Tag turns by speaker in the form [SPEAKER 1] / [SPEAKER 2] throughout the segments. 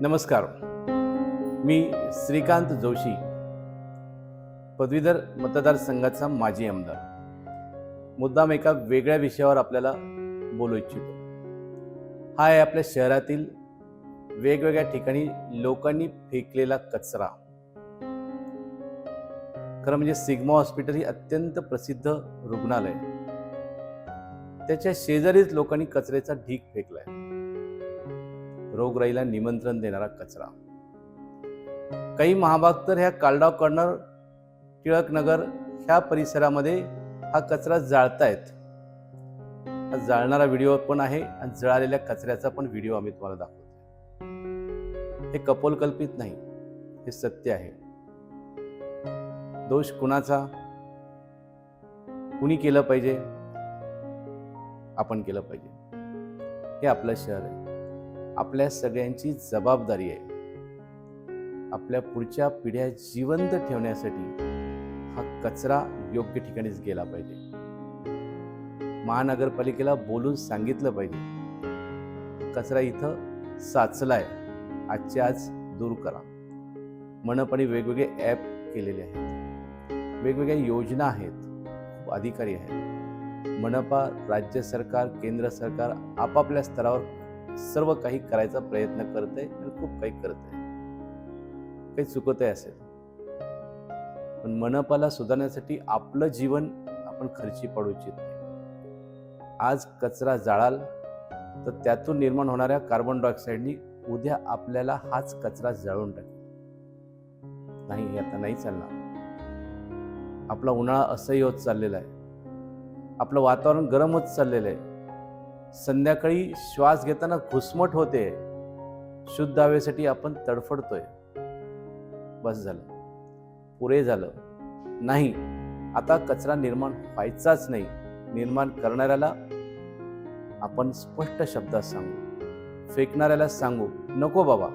[SPEAKER 1] नमस्कार. मी श्रीकांत जोशी पदवीधर मतदारसंघाचा माजी आमदार. मुद्दाम एका वेगळ्या विषयावर आपल्याला बोलू इच्छितो. हा आहे आपल्या शहरातील वेगवेगळ्या ठिकाणी लोकांनी फेकलेला कचरा. खरं म्हणजे सिग्मा हॉस्पिटल ही अत्यंत प्रसिद्ध रुग्णालय त्याच्या शेजारीच लोकांनी कचऱ्याचा ढीक फेकलाय. रोगराईला निमंत्रण देणारा कचरा. काही महाभाग तर ह्या कालडाव कॉर्नर टिळकनगर ह्या परिसरामध्ये हा कचरा जाळतायत. हा जाळणारा व्हिडिओ पण आहे आणि जळालेल्या कचऱ्याचा पण व्हिडिओ आम्ही तुम्हाला दाखवतो हे कपोलकल्पित नाही हे सत्य आहे. दोष कुणाचा? कुणी केलं पाहिजे? आपण केलं पाहिजे. हे आपलं शहर आहे. आपल्या सगळ्यांची जबाबदारी आहे. आपल्या पुढच्या पिढ्या जिवंत ठेवण्यासाठी हा कचरा योग्य ठिकाणीच गेला पाहिजे. महानगरपालिकेला बोलून सांगितलं पाहिजे. कचरा इथं साचलाय. आजच्या आज दूर करा. मनपाने वेगवेगळे ॲप केलेले आहेत. वेगवेगळ्या योजना आहेत. खूप अधिकारी आहेत. मनपा राज्य सरकार केंद्र सरकार आपापल्या स्तरावर सर्व काही करायचा प्रयत्न करत आहे आणि खूप काही करत आहे काही चुकत आहे असेल. पण मनपाला सुधारण्यासाठी आपलं जीवन आपण खर्ची पाडू इच्छित नाही. आज कचरा जाळाल तर त्यातून निर्माण होणाऱ्या कार्बन डायऑक्साईडनी उद्या आपल्याला हाच कचरा जाळून टाकेल. नाही हे आता नाही चालणार. आपला उन्हाळा असह्य होत चाललेला आहे. आपलं वातावरण गरम होत चाललेलं आहे. संध्याकाळी श्वास घेताना घुसमट होते. शुद्ध हवेसाठी आपण तडफडतोय. बस झालं. पुरे झालं. नाही आता कचरा निर्माण व्हायचाच नाही. निर्माण करणाऱ्याला आपण स्पष्ट शब्दात सांगू. फेकणाऱ्याला सांगू नको बाबा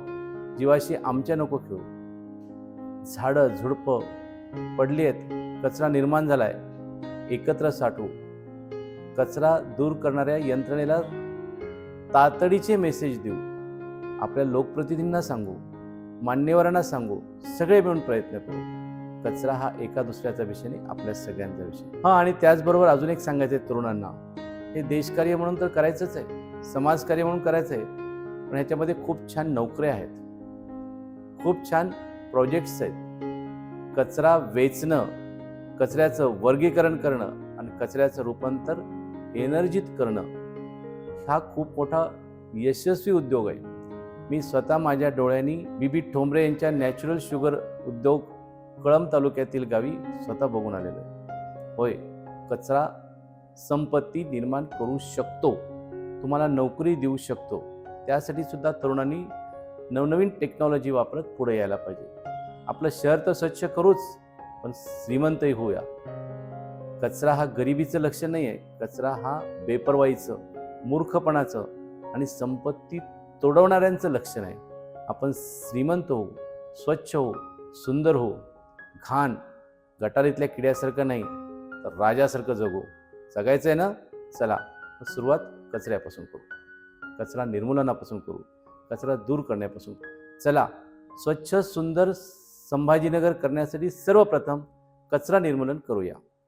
[SPEAKER 1] जीवाशी आमच्या नको खेळू. झाडं झुडपं पडली आहेत. कचरा निर्माण झालाय. एकत्र साठवू कचरा दूर करणाऱ्या यंत्रणेला तातडीचे मेसेज देऊ. आपल्या लोकप्रतिनिधींना सांगू मान्यवरांना सांगू सगळे मिळून प्रयत्न करू. कचरा हा एका दुसऱ्याचा विषय नाही आपल्या सगळ्यांचा विषय हा आणि त्याचबरोबर अजून एक सांगायचं आहे तरुणांना. हे देशकार्य म्हणून तर करायचंच आहे. समाजकार्य म्हणून करायचं आहे पण ह्याच्यामध्ये खूप छान नोकऱ्या आहेत. खूप छान प्रोजेक्ट्स आहेत. कचरा वेचणं कचऱ्याचं वर्गीकरण करणं आणि कचऱ्याचं रूपांतर एनर्जीत करणं हा खूप मोठा यशस्वी उद्योग आहे. मी स्वतः माझ्या डोळ्यांनी बीबी ठोंबरे यांच्या नॅचरल शुगर उद्योग कळंब तालुक्यातील गावी स्वतः बघून आलेलो आहे. होय कचरा संपत्ती निर्माण करू शकतो तुम्हाला नोकरी देऊ शकतो त्यासाठी सुद्धा तरुणांनी नवनवीन टेक्नॉलॉजी वापरत पुढे यायला पाहिजे. आपलं शहर तर स्वच्छ करूच पण श्रीमंतही होऊया. कचरा हा गरिबीचं लक्षण नाही आहे कचरा हा बेपरवाईचं मूर्खपणाचं आणि संपत्ती तोडवणाऱ्यांचं लक्षण आहे आपण श्रीमंत हो स्वच्छ होऊ सुंदर होऊ. घाण गटारीतल्या किड्यासारखं नाही तर राजासारखं जगू. जगायचं आहे ना? चला सुरुवात कचऱ्यापासून करू. कचरा निर्मूलनापासून करू. कचरा दूर करण्यापासून चला स्वच्छ सुंदर संभाजीनगर करण्यासाठी सर्वप्रथम कचरा निर्मूलन करूया.